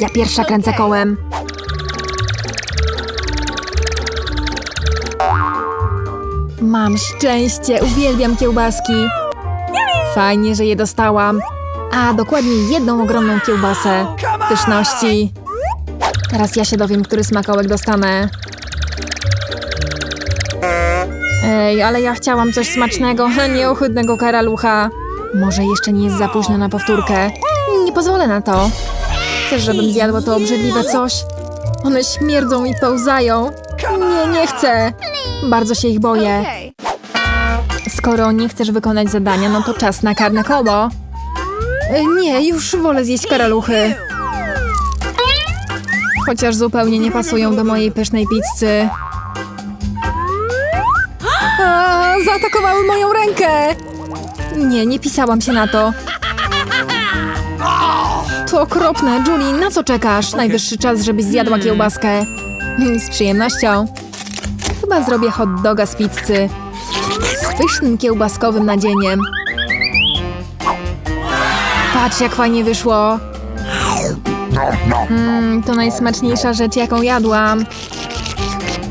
Ja pierwsza kręcę kołem. Mam szczęście, uwielbiam kiełbaski. Fajnie, że je dostałam. A dokładnie jedną ogromną kiełbasę. Pyszności. Teraz ja się dowiem, który smakołek dostanę. Ej, ale ja chciałam coś smacznego, a nie ohydnego karalucha. Może jeszcze nie jest za późno na powtórkę. Nie pozwolę na to. Chcesz, żebym zjadła to obrzydliwe coś? One śmierdzą i pełzają. Nie, nie chcę. Bardzo się ich boję. Skoro nie chcesz wykonać zadania, no to czas na karne koło. Nie, już wolę zjeść karaluchy. Chociaż zupełnie nie pasują do mojej pysznej pizzy. A, zaatakowały moją rękę! Nie, nie pisałam się na to. To okropne. Julie, na co czekasz? Najwyższy czas, żebyś zjadła kiełbaskę. Mm, Z przyjemnością. Chyba zrobię hot doga z pizzy. Z pysznym kiełbaskowym nadzieniem. Patrz, jak fajnie wyszło. Mmm, to najsmaczniejsza rzecz, jaką jadłam.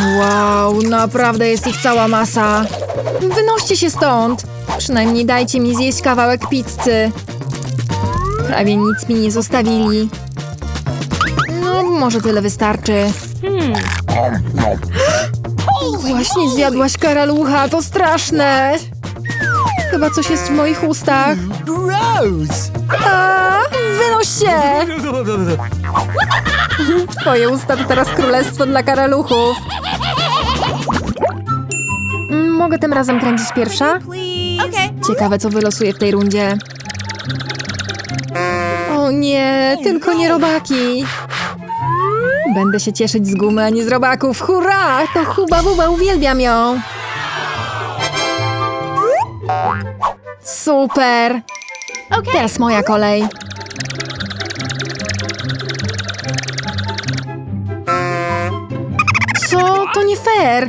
Wow, naprawdę jest ich cała masa. Wynoście się stąd. Przynajmniej dajcie mi zjeść kawałek pizzy. Prawie nic mi nie zostawili. No, może tyle wystarczy. Właśnie zjadłaś karalucha, to straszne. Chyba coś jest w moich ustach. Gross! A, wynoś się! Twoje usta to teraz królestwo dla karaluchów. Mogę tym razem kręcić pierwsza? Ciekawe, co wylosuje w tej rundzie. O nie, tylko nie robaki. Będę się cieszyć z gumy, a nie z robaków. Hurra! To Huba Buba, uwielbiam ją. Super! Teraz moja kolej. Co? To nie fair!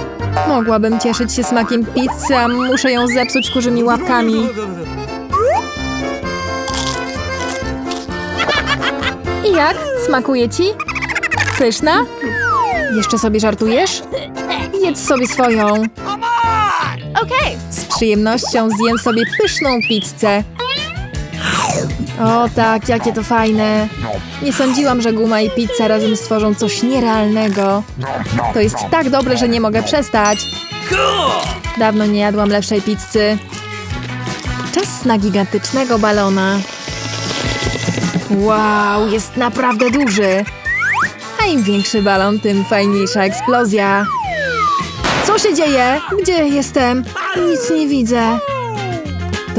Mogłabym cieszyć się smakiem pizzy, a muszę ją zepsuć kurzymi łapkami. I jak? Smakuje ci? Pyszna? Jeszcze sobie żartujesz? Jedz sobie swoją. Z przyjemnością zjem sobie pyszną pizzę. O tak, jakie to fajne. Nie sądziłam, że guma i pizza razem stworzą coś nierealnego. To jest tak dobre, że nie mogę przestać. Dawno nie jadłam lepszej pizzy. Czas na gigantycznego balona. Wow, jest naprawdę duży. A im większy balon, tym fajniejsza eksplozja. Co się dzieje? Gdzie jestem? Nic nie widzę.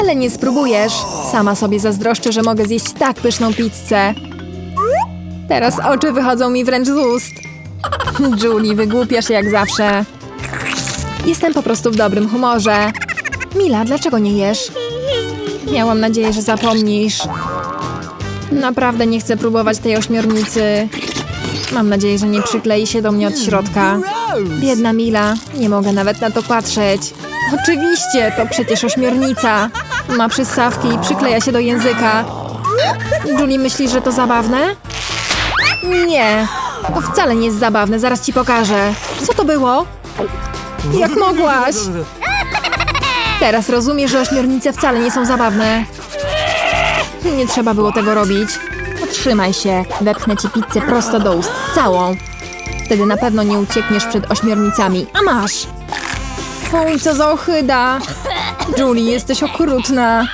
Ale nie spróbujesz. Sama sobie zazdroszczę, że mogę zjeść tak pyszną pizzę. Teraz oczy wychodzą mi wręcz z ust. Julie, wygłupiasz jak zawsze. Jestem po prostu w dobrym humorze. Mila, dlaczego nie jesz? Miałam nadzieję, że zapomnisz. Naprawdę nie chcę próbować tej ośmiornicy. Mam nadzieję, że nie przyklei się do mnie od środka. Biedna Mila, nie mogę nawet na to patrzeć. Oczywiście, to przecież ośmiornica. Ma przystawki i przykleja się do języka. Julie myśli, że to zabawne? Nie, to wcale nie jest zabawne, zaraz ci pokażę. Co to było? Jak mogłaś? Teraz rozumiesz, że ośmiornice wcale nie są zabawne. Nie trzeba było tego robić. Otrzymaj się, wepchnę ci pizzę prosto do ust, całą. Wtedy na pewno nie uciekniesz przed ośmiornicami. A masz! Fuj, co za ohyda! Julie, jesteś okrutna.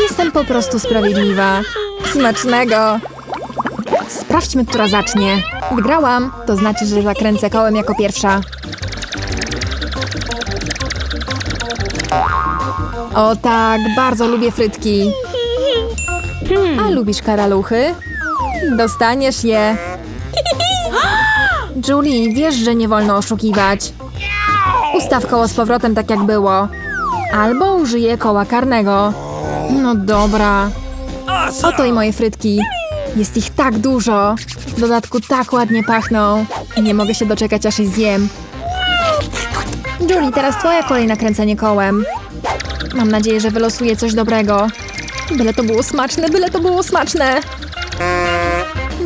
Jestem po prostu sprawiedliwa. Smacznego! Sprawdźmy, która zacznie. Wygrałam, to znaczy, że zakręcę kołem jako pierwsza. O tak, bardzo lubię frytki. A lubisz karaluchy? Dostaniesz je. Julie, wiesz, że nie wolno oszukiwać. Ustaw koło z powrotem tak jak było. Albo użyję koła karnego. No dobra. Oto i moje frytki. Jest ich tak dużo. W dodatku tak ładnie pachną. Nie mogę się doczekać, aż je zjem. Julie, teraz twoja kolej na kręcenie kołem. Mam nadzieję, że wylosuję coś dobrego. Byle to było smaczne, byle to było smaczne.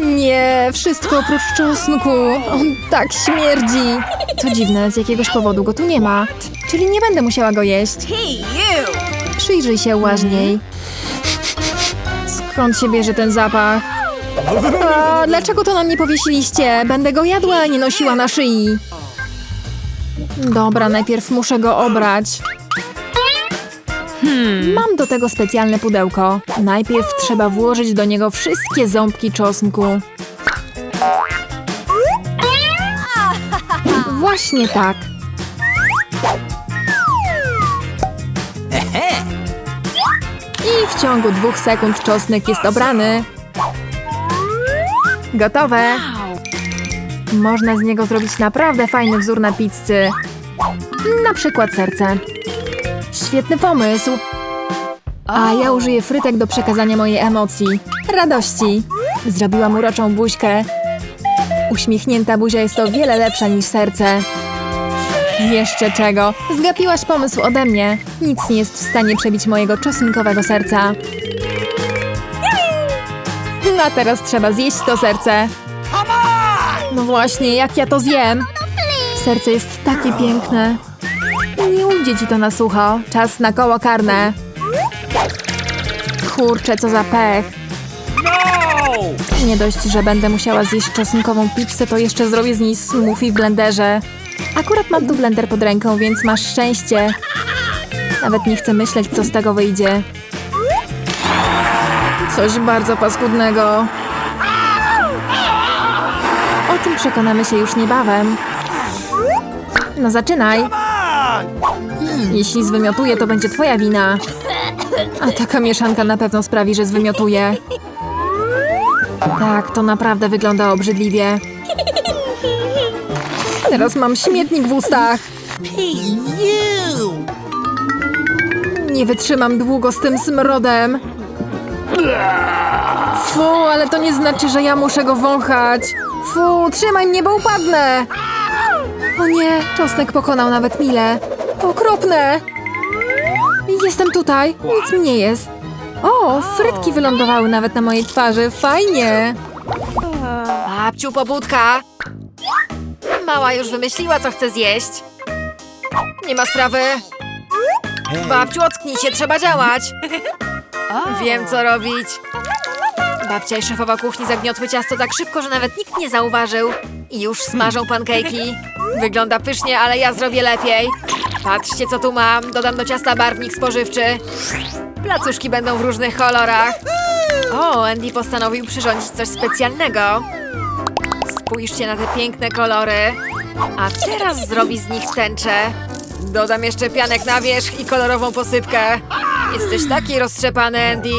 Nie, wszystko oprócz czosnku. On tak śmierdzi. Co dziwne, z jakiegoś powodu go tu nie ma. Czyli nie będę musiała go jeść. Przyjrzyj się uważniej. Skąd się bierze ten zapach? A, dlaczego to na mnie powiesiliście? Będę go jadła, a nie nosiła na szyi. Dobra, najpierw muszę go obrać. Mam do tego specjalne pudełko. Najpierw trzeba włożyć do niego wszystkie ząbki czosnku. Właśnie tak. I w ciągu dwóch sekund czosnek jest obrany. Gotowe. Można z niego zrobić naprawdę fajny wzór na pizzy. Na przykład serce. Świetny pomysł. A ja użyję frytek do przekazania mojej emocji. Radości. Zrobiłam uroczą buźkę. Uśmiechnięta buzia jest o wiele lepsza niż serce. Jeszcze czego? Zgapiłaś pomysł ode mnie. Nic nie jest w stanie przebić mojego czosnkowego serca. No a teraz trzeba zjeść to serce. No właśnie, jak ja to zjem? Serce jest takie piękne. Nie ujdzie ci to na sucho. Czas na koło karne. Kurczę, co za pech. Nie dość, że będę musiała zjeść czosnkową pizzę, to jeszcze zrobię z niej smoothie w blenderze. Akurat mam tu blender pod ręką, więc masz szczęście. Nawet nie chcę myśleć, co z tego wyjdzie. Coś bardzo paskudnego. O tym przekonamy się już niebawem. No zaczynaj. Jeśli zwymiotuję, to będzie twoja wina. A taka mieszanka na pewno sprawi, że zwymiotuję. Tak, to naprawdę wygląda obrzydliwie. Teraz mam śmietnik w ustach. Nie wytrzymam długo z tym smrodem. Fu, ale to nie znaczy, że ja muszę go wąchać. Fu, trzymaj mnie, bo upadnę. O nie, czosnek pokonał nawet Milę. To okropne. Jestem tutaj, nic mi nie jest. O, frytki wylądowały nawet na mojej twarzy, fajnie. Babciu, pobudka! Mała już wymyśliła, co chce zjeść. Nie ma sprawy. Babciu, ocknij się, trzeba działać. Wiem, co robić. Babcia i szefowa kuchni zagniotły ciasto tak szybko, że nawet nikt nie zauważył. I już smażą pankejki. Wygląda pysznie, ale ja zrobię lepiej. Patrzcie, co tu mam. Dodam do ciasta barwnik spożywczy. Placuszki będą w różnych kolorach. O, Andy postanowił przyrządzić coś specjalnego. Spójrzcie na te piękne kolory. A teraz zrobi z nich tęczę. Dodam jeszcze pianek na wierzch i kolorową posypkę. Jesteś taki roztrzepany, Andy.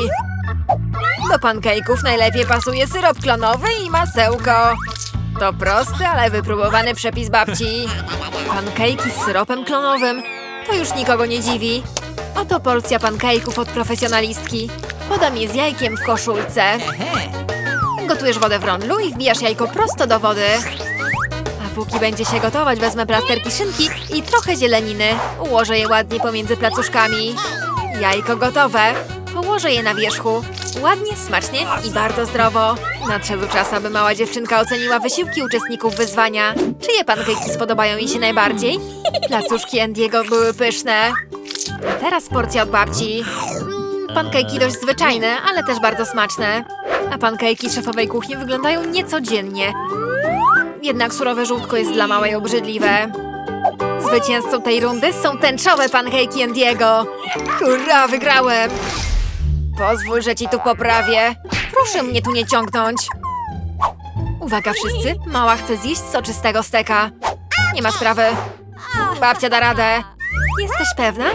Do pancake'ów najlepiej pasuje syrop klonowy i masełko. To prosty, ale wypróbowany przepis babci. Pancake'i z syropem klonowym. To już nikogo nie dziwi. Oto porcja pancake'ów od profesjonalistki. Podam je z jajkiem w koszulce. Gotujesz wodę w rondlu i wbijasz jajko prosto do wody. A póki będzie się gotować, wezmę plasterki szynki i trochę zieleniny. Ułożę je ładnie pomiędzy placuszkami. Jajko gotowe. Położę je na wierzchu. Ładnie, smacznie i bardzo zdrowo. Nadszedł czas, aby mała dziewczynka oceniła wysiłki uczestników wyzwania. Czyje pankejki spodobają jej się najbardziej? Placuszki Andiego były pyszne. Teraz porcja od babci. Mm, Pankejki dość zwyczajne, ale też bardzo smaczne. A pankejki szefowej kuchni wyglądają niecodziennie. Jednak surowe żółtko jest dla małej obrzydliwe. Zwycięzcą tej rundy są tęczowe pankejki Andiego. Hurra, wygrałem! Pozwól, że ci tu poprawię. Proszę mnie tu nie ciągnąć. Uwaga wszyscy, mała chce zjeść soczystego steka. Nie ma sprawy. Babcia da radę. Jesteś pewna?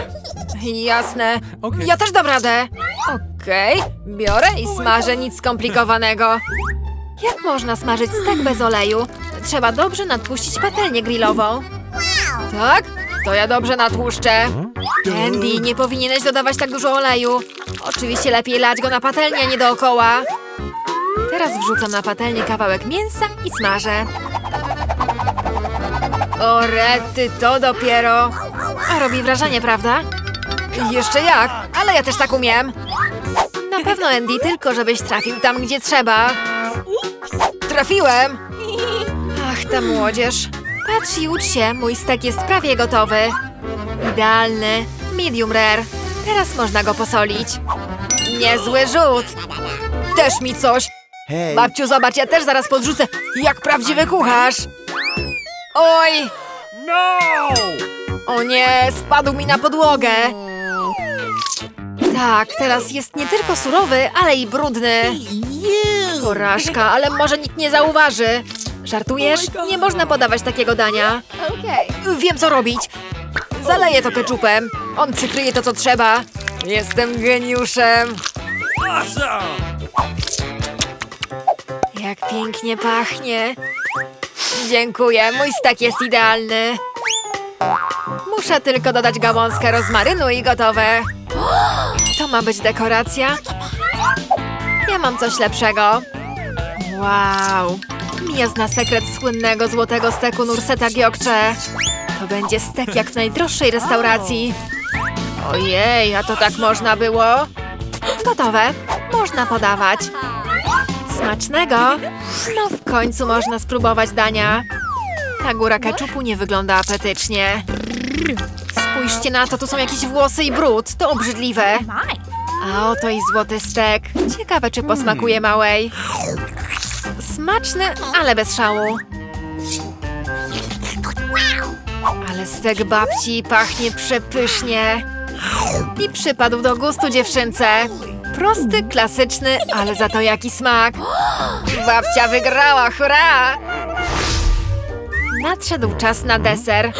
Jasne. Ja też dam radę. Okej, biorę i smażę, nic skomplikowanego. Jak można smażyć stek bez oleju? Trzeba dobrze nadpuścić patelnię grillową. Tak? To ja dobrze natłuszczę. Andy, nie powinieneś dodawać tak dużo oleju. Oczywiście lepiej lać go na patelnię, a nie dookoła. Teraz wrzucam na patelnię kawałek mięsa i smażę. O rety, to dopiero. A robi wrażenie, prawda? Jeszcze jak, ale ja też tak umiem. Na pewno, Andy, tylko żebyś trafił tam, gdzie trzeba. Trafiłem! Ach, ta młodzież. Patrz i ucz się, mój stek jest prawie gotowy. Idealny, medium rare. Teraz można go posolić. Niezły rzut. Też mi coś. Babciu, zobacz, ja też zaraz podrzucę, jak prawdziwy kucharz. Oj! O nie, spadł mi na podłogę. Tak, teraz jest nie tylko surowy, ale i brudny. Porażka, ale może nikt nie zauważy. Żartujesz? Nie można podawać takiego dania. Wiem, co robić. Zaleję to keczupem. On przykryje to, co trzeba. Jestem geniuszem. Jak pięknie pachnie. Dziękuję, mój stek jest idealny. Muszę tylko dodać gałązkę rozmarynu i gotowe. To ma być dekoracja? Ja mam coś lepszego. Wow. Mia zna sekret słynnego złotego steku Nurseta Giokcze. To będzie stek jak w najdroższej restauracji. Ojej, a to tak można było? Gotowe. Można podawać. Smacznego. No w końcu można spróbować dania. Ta góra keczupu nie wygląda apetycznie. Spójrzcie na to, tu są jakieś włosy i brud. To obrzydliwe. A oto i złoty stek. Ciekawe, czy posmakuje małej. Smaczny, ale bez szału. Ale stek babci pachnie przepysznie. I przypadł do gustu dziewczynce. Prosty, klasyczny, ale za to jaki smak. Babcia wygrała, hurra! Nadszedł czas na deser.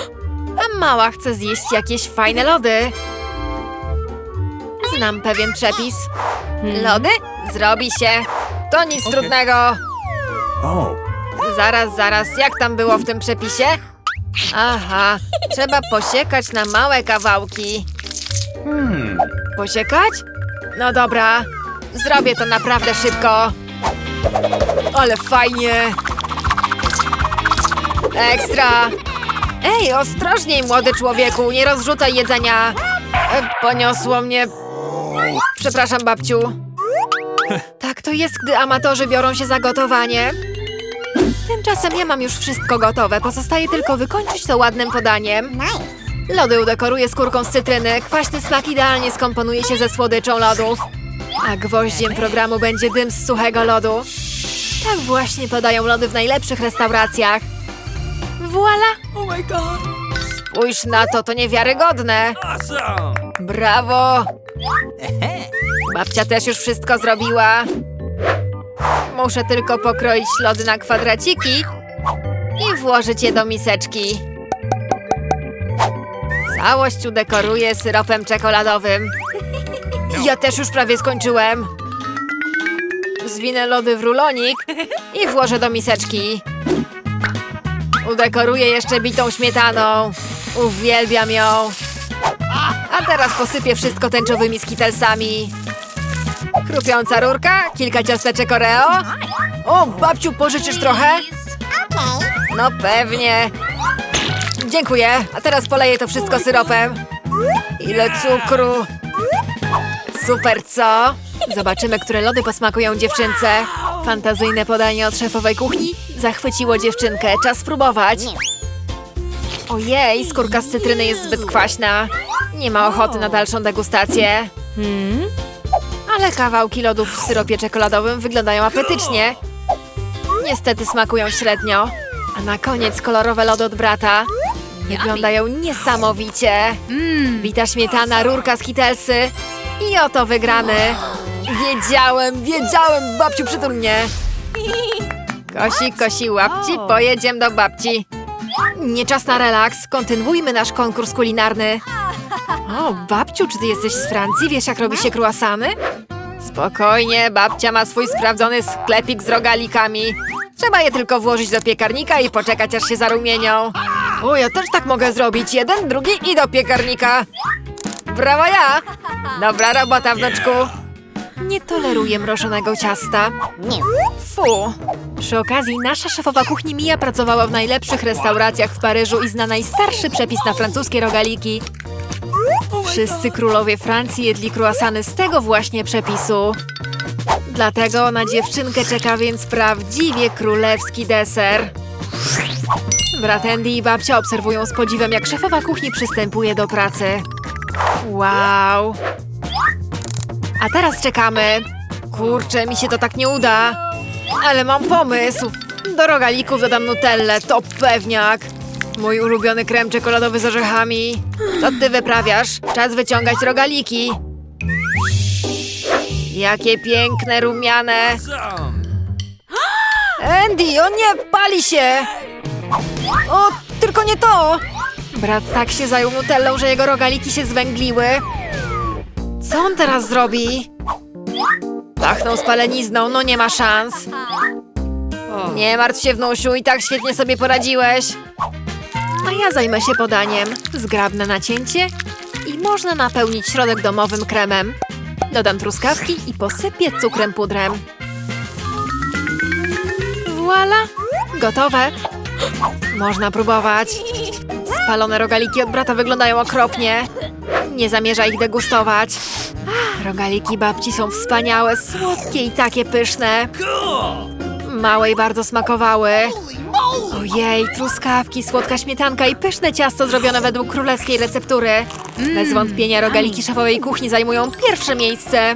A mała chce zjeść jakieś fajne lody. Znam pewien przepis. Lody? Zrobi się. To nic trudnego. Oh. Zaraz, zaraz, jak tam było w tym przepisie? Aha, trzeba posiekać na małe kawałki. Posiekać? No dobra, zrobię to naprawdę szybko. Ale fajnie. Ekstra. Ej, ostrożniej, młody człowieku, nie rozrzucaj jedzenia. E, Poniosło mnie. Przepraszam, babciu. Tak to jest, gdy amatorzy biorą się za gotowanie. Tymczasem ja mam już wszystko gotowe. Pozostaje tylko wykończyć to ładnym podaniem. Lody udekoruję skórką z cytryny. Kwaśny smak idealnie skomponuje się ze słodyczą lodów. A gwoździem programu będzie dym z suchego lodu. Tak właśnie podają lody w najlepszych restauracjach. Voila! Oh my god! Spójrz na to, to niewiarygodne. Awesome! Brawo! Babcia też już wszystko zrobiła. Muszę tylko pokroić lody na kwadraciki i włożyć je do miseczki. Całość udekoruję syropem czekoladowym. Ja też już prawie skończyłem. Zwinę lody w rulonik i włożę do miseczki. Udekoruję jeszcze bitą śmietaną. Uwielbiam ją. A teraz posypię wszystko tęczowymi skitelsami. Chrupiąca rurka, kilka ciasteczek Oreo. O, babciu, pożyczysz trochę? No pewnie. Dziękuję. A teraz poleję to wszystko syropem. Ile cukru. Super, co? Zobaczymy, które lody posmakują dziewczynce. Fantazyjne podanie od szefowej kuchni zachwyciło dziewczynkę. Czas spróbować. Ojej, skórka z cytryny jest zbyt kwaśna. Nie ma ochoty na dalszą degustację. Hmm? Ale kawałki lodów w syropie czekoladowym wyglądają apetycznie. Niestety smakują średnio. A na koniec kolorowe lody od brata. Wyglądają niesamowicie. Bita śmietana, rurka z kitelsy. I oto wygrany. Wiedziałem, wiedziałem, babciu przytul mnie. Kosi, kosi, łapci, pojedziemy do babci. Nie czas na relaks, kontynuujmy nasz konkurs kulinarny. O, babciu, czy ty jesteś z Francji? Wiesz, jak robi się croissany? Spokojnie, babcia ma swój sprawdzony sklepik z rogalikami. Trzeba je tylko włożyć do piekarnika i poczekać, aż się zarumienią. O, ja też tak mogę zrobić. Jeden, drugi i do piekarnika. Brawa ja! Dobra robota, wnuczku. Nie toleruję mrożonego ciasta. Fu. Przy okazji, nasza szefowa kuchni Mia pracowała w najlepszych restauracjach w Paryżu i zna najstarszy przepis na francuskie rogaliki. Wszyscy królowie Francji jedli croissany z tego właśnie przepisu. Dlatego na dziewczynkę czeka więc prawdziwie królewski deser. Brat Andy i babcia obserwują z podziwem, jak szefowa kuchni przystępuje do pracy. Wow! A teraz czekamy. Kurczę, mi się to tak nie uda. Ale mam pomysł. Do rogalików dodam nutellę, to pewniak. Mój ulubiony krem czekoladowy z orzechami. Co ty wyprawiasz? Czas wyciągać rogaliki. Jakie piękne, rumiane. Andy, o nie, pali się! O, tylko nie to! Brat tak się zajął nutellą, że jego rogaliki się zwęgliły. Co on teraz zrobi? Pachnął spalenizną, no nie ma szans. Nie martw się, wnusiu, i tak świetnie sobie poradziłeś. A ja zajmę się podaniem. Zgrabne nacięcie i można napełnić środek domowym kremem. Dodam truskawki i posypię cukrem pudrem. Voila! Gotowe. Można próbować. Spalone rogaliki od brata wyglądają okropnie. Nie zamierza ich degustować. Rogaliki babci są wspaniałe, słodkie i takie pyszne. Cool! Małej bardzo smakowały. Ojej, truskawki, słodka śmietanka i pyszne ciasto zrobione według królewskiej receptury. Bez wątpienia rogaliki szefowej kuchni zajmują pierwsze miejsce.